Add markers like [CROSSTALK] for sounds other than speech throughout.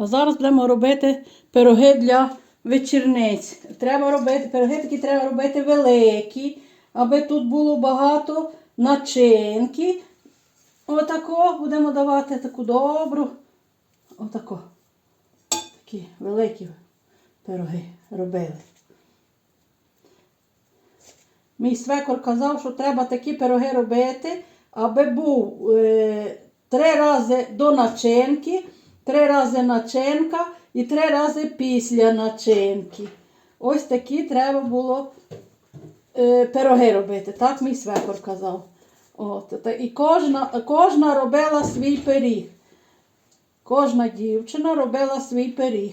А зараз будемо робити пироги для вечірниць. Треба робити, пироги такі треба робити великі, аби тут було багато начинки. Отако будемо давати таку добру. Отако. Такі великі пироги робили. Мій свекор казав, що треба такі пироги робити, аби був е, три рази до начинки, три рази начинка і три рази після начинки. Ось такі треба було е, пироги робити. Так мій свекор казав. От, та, і кожна, кожна робила свій пиріг. Кожна дівчина робила свій пиріг.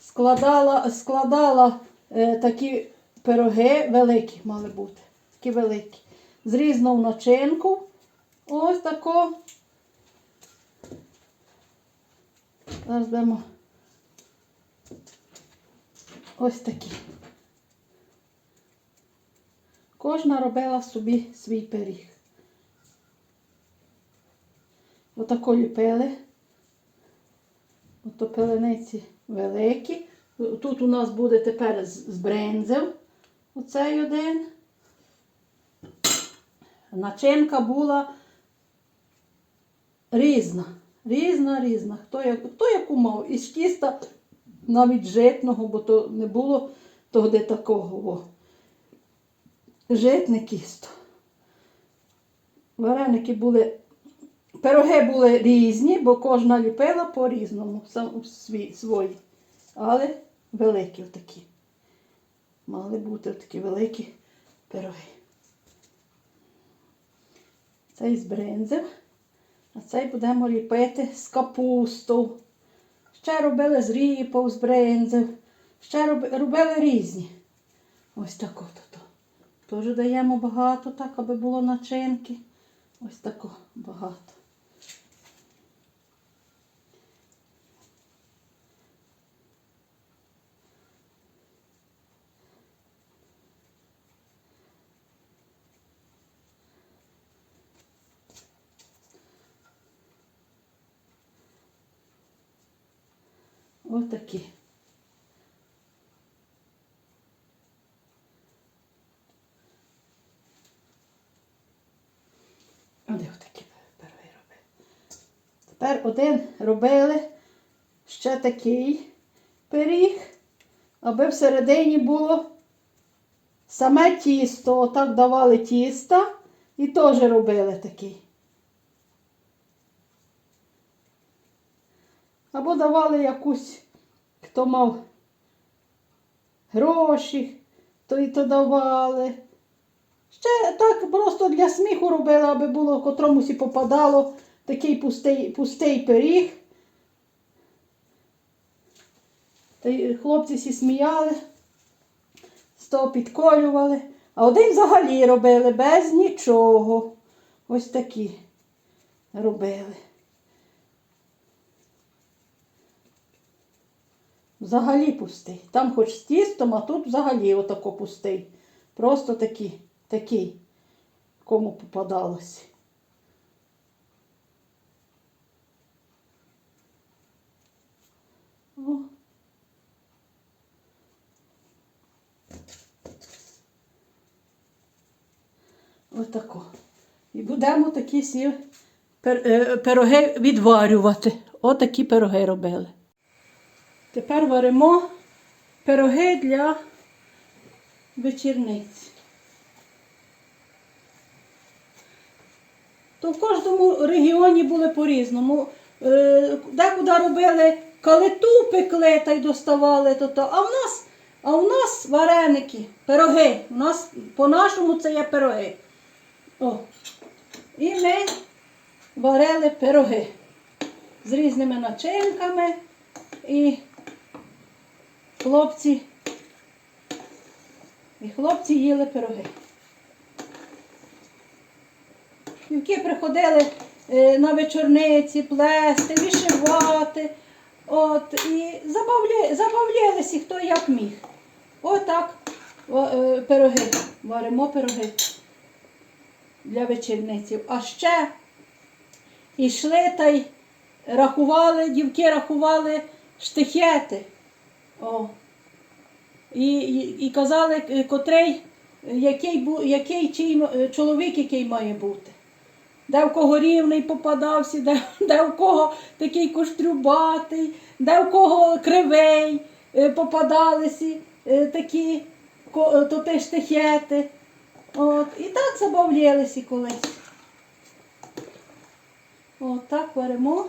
Складала, складала е, такі пироги, великі мали бути. Такі великі. З різну начинку. Ось тако. Зараз дамо. Ось такі. Кожна робила собі свій пиріг. Отако ліпили. Ото пелениці великі. Тут у нас буде тепер з брензем. Оцей один. Начинка була різна. Різна, різна. Хто, як, хто яку мав. Із тіста навіть житного, бо то не було тоді такого. О. Житне кісто. Вареники були, пироги були різні, бо кожна ліпила по-різному, свої. Але великі такі. Мали бути такі великі пироги. Цей з бринзем, а цей будемо ліпити з капусту. Ще робили з ріпов, з бринзів. Ще роби- робили різні. Ось так от. Теж даємо багато, так, аби було начинки. Ось тако багато. Отакі. А де отакі перший робили? Тепер один робили ще такий пиріг, аби всередині було саме тісто. Отак давали тіста і теж робили такий. Або давали якусь, хто мав гроші, то і то давали. Ще так просто для сміху робили, аби було котромусь і попадало такий пустий, пустий пиріг. Та й хлопці всі сміяли, з того підколювали. А один взагалі робили без нічого. Ось такі робили. Взагалі пустий. Там хоч з тістом, а тут взагалі отако пустий. Просто такий, такий, кому попадалось. Отако. І будемо такі сі е, пироги відварювати. Отакі пироги робили. Тепер варимо пироги для вечірниць. То в кожному регіоні були по-різному. Е, Декуди робили калиту пекли та й доставали то, то. А в нас, а в нас вареники, пироги. У нас по-нашому це є пироги. О. І ми варили пироги з різними начинками. І хлопці, і хлопці їли пироги. Дівки приходили е, на вечорниці плести, вишивати. От, і забавля, забавлялися хто як міг. Отак е, пироги. Варимо пироги для вечірниці. А ще йшли та й рахували, дівки рахували штихети. О. І, і, і казали, е, котрий, який, який чий, е, чоловік який має бути. Де в кого рівний попадався, де, [LAUGHS] де в кого такий коштрюбатий, де в кого кривий е, попадалися такі то штихети. От, і так забавлялися колись. От так беремо.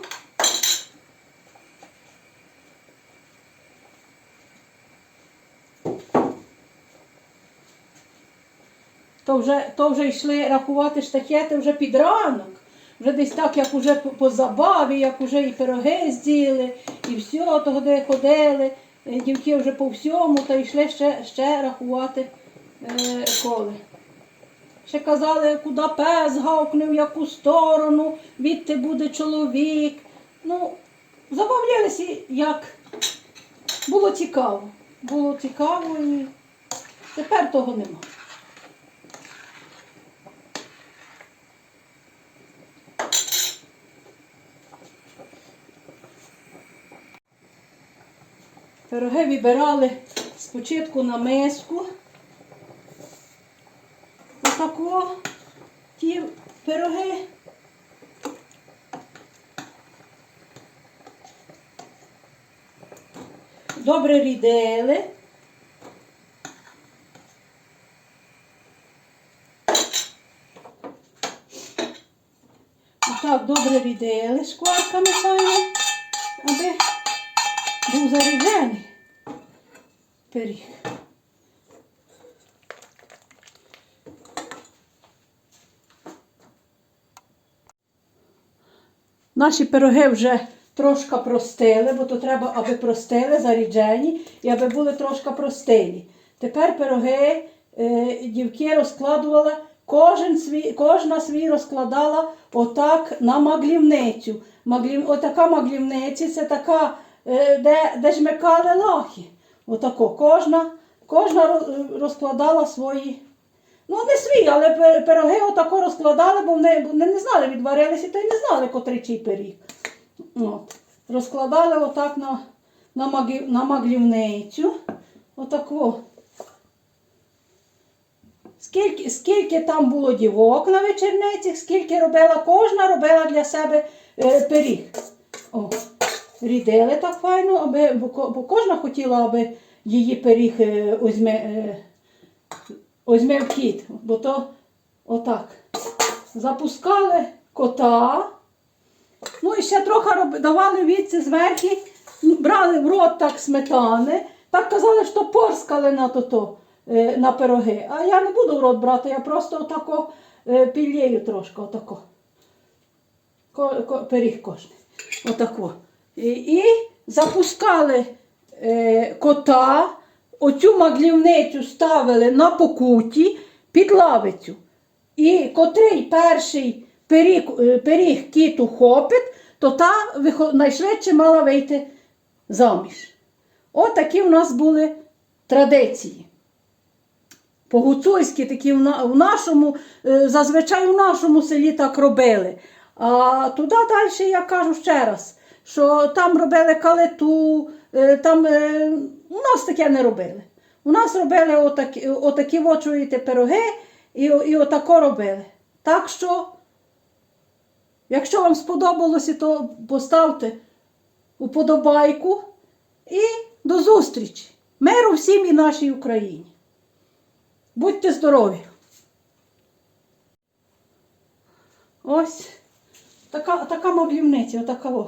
То вже, то вже йшли рахувати штахети вже під ранок. Вже десь так, як уже по, забаві, як уже і пироги з'їли, і все, то де ходили, е, дівки вже по всьому, та йшли ще, ще рахувати е, коли. Ще казали, куди пес гавкне, в яку сторону, відти буде чоловік. Ну, забавлялися, як було цікаво. Було цікаво і тепер того нема. Пироги вибирали спочатку на миску. Отако ті пироги. Добре рідили. Отак добре рідили шкварками файно, був заріджений пиріг. Наші пироги вже трошки простили, бо то треба, аби простили, заріджені, і аби були трошки простилі. Тепер пироги е, дівки розкладували, кожен свій, кожна свій розкладала отак на маглівницю. Маглів, отака маглівниця це така, де, де жмикали лахи. Отако. Кожна, кожна розкладала свої. Ну, не свій, але пироги отако розкладали, бо вони, вони не знали, відварилися, та й не знали, котрий чий пиріг. От. Розкладали отак на, на, магі, на маглівницю. Отако. Скільки, скільки там було дівок на вечірниці, скільки робила кожна, робила для себе е, пиріг. О, рідили так файно, аби, бо, кожна хотіла, аби її пиріг е, озьме, е, хід. Бо то отак. Запускали кота. Ну і ще трохи давали відці зверху, брали в рот так сметани. Так казали, що порскали на то, е, на пироги. А я не буду в рот брати, я просто отако пілєю трошки, отако. Ко, ко, пиріг кожний. Отако. І, запускали е, кота, оцю маглівницю ставили на покуті під лавицю. І котрий перший пиріг, е, пиріг кіт ухопить, то та найшвидше мала вийти заміж. От такі в нас були традиції. По-гуцульськи такі в нашому, е, зазвичай у нашому селі так робили. А туди далі я кажу ще раз, що там робили калиту, е, там е, у нас таке не робили. У нас робили отакі, отакі от, чуєте, пироги і, і отако робили. Так що, якщо вам сподобалося, то поставте уподобайку і до зустрічі. Миру всім і нашій Україні. Будьте здорові! Ось така, така маглівниця, отака.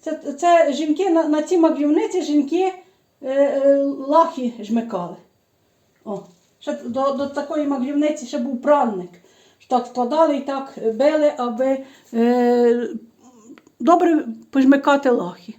Це, це жінки на, на цій маглівниці жінки е, е, лахи жмикали. О, ще до, до такої маглівниці ще був пранник. Так складали і так били, аби е, добре пожмикати лахи.